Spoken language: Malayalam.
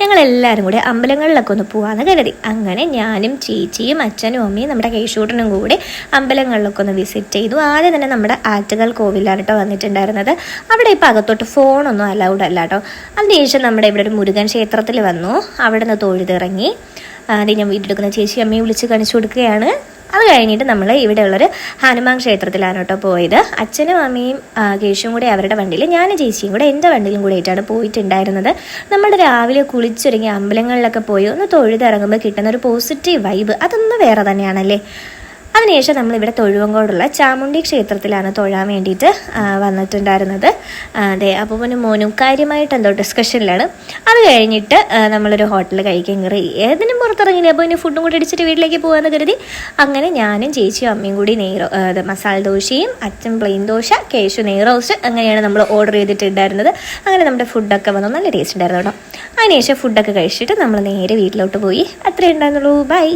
ഞങ്ങളെല്ലാവരും കൂടി അമ്പലങ്ങളിലൊക്കെ ഒന്ന് പോകാമെന്ന് കരുതി. അങ്ങനെ ഞാനും ചേച്ചിയും അച്ഛനും അമ്മയും നമ്മുടെ കേശൂട്ടനും കൂടി അമ്പലങ്ങളിലൊക്കെ ഒന്ന് വിസിറ്റ് ചെയ്തു. ആദ്യം തന്നെ നമ്മുടെ ആറ്റുകൾ കോവിലാണ് കേട്ടോ വന്നിട്ടുണ്ടായിരുന്നത്. അവിടെ ഇപ്പോൾ അകത്തോട്ട് ഫോണൊന്നും അലൗഡ് അല്ല കേട്ടോ അതിനുശേഷം നമ്മുടെ ഇവിടെ ഒരു മുരുകൻ ക്ഷേത്രത്തിൽ വന്നു. അവിടെ നിന്ന് തൊഴുതിറങ്ങി. അത് ഞാൻ വീട്ടിലെടുക്കുന്ന ചേച്ചി അമ്മയെ വിളിച്ച് കാണിച്ചു കൊടുക്കുകയാണ്. അത് കഴിഞ്ഞിട്ട് നമ്മൾ ഇവിടെയുള്ളൊരു ഹനുമാൻ ക്ഷേത്രത്തിലാണ് കേട്ടോ പോയത്. അച്ഛനും അമ്മയും കേശും കൂടെ അവരുടെ വണ്ടിയിൽ ഞാൻ ചേച്ചിയും കൂടെ എന്റെ വണ്ടിയിലും കൂടെ ആയിട്ടാണ് പോയിട്ടുണ്ടായിരുന്നത്. നമ്മൾ രാവിലെ കുളിച്ചൊരുങ്ങി അമ്പലങ്ങളിലൊക്കെ പോയി ഒന്ന് തൊഴുതിറങ്ങുമ്പോൾ കിട്ടുന്ന ഒരു പോസിറ്റീവ് വൈബ് അതൊന്നും വേറെ തന്നെയാണല്ലേ? അതിനുശേഷം നമ്മൾ ഇവിടെ തൊഴുവങ്കോടുള്ള ചാമുണ്ടി ക്ഷേത്രത്തിലാണ് തൊഴാൻ വേണ്ടിയിട്ട് വന്നിട്ടുണ്ടായിരുന്നത്. അതെ അപ്പോൾ പിന്നെ മോനും കാര്യമായിട്ട് എന്തോ ഡിസ്കഷനിലാണ് അത് കഴിഞ്ഞിട്ട് നമ്മളൊരു ഹോട്ടലിൽ കഴിക്കാൻ കയറി. ഏതിനും പുറത്തിറങ്ങില്ല അപ്പോൾ ഇനി ഫുഡും കൂടി അടിച്ചിട്ട് വീട്ടിലേക്ക് പോകാമെന്ന് കരുതി. അങ്ങനെ ഞാനും ചേച്ചിയും അമ്മയും കൂടി നെയ്റോ അത് മസാല ദോശയും അച്ഛൻ പ്ലെയിൻ ദോശ കേശു നെയ് റോസ്റ്റ് അങ്ങനെയാണ് നമ്മൾ ഓർഡർ ചെയ്തിട്ടുണ്ടായിരുന്നത്. അങ്ങനെ നമ്മുടെ ഫുഡൊക്കെ വന്നു. നല്ല ടേസ്റ്റ് ഉണ്ടായിരുന്നു കേട്ടോ. അതിനുശേഷം ഫുഡൊക്കെ കഴിച്ചിട്ട് നമ്മൾ നേരെ വീട്ടിലോട്ട് പോയി. അത്രേ ഉണ്ടായിരുന്നുള്ളൂ. ബൈ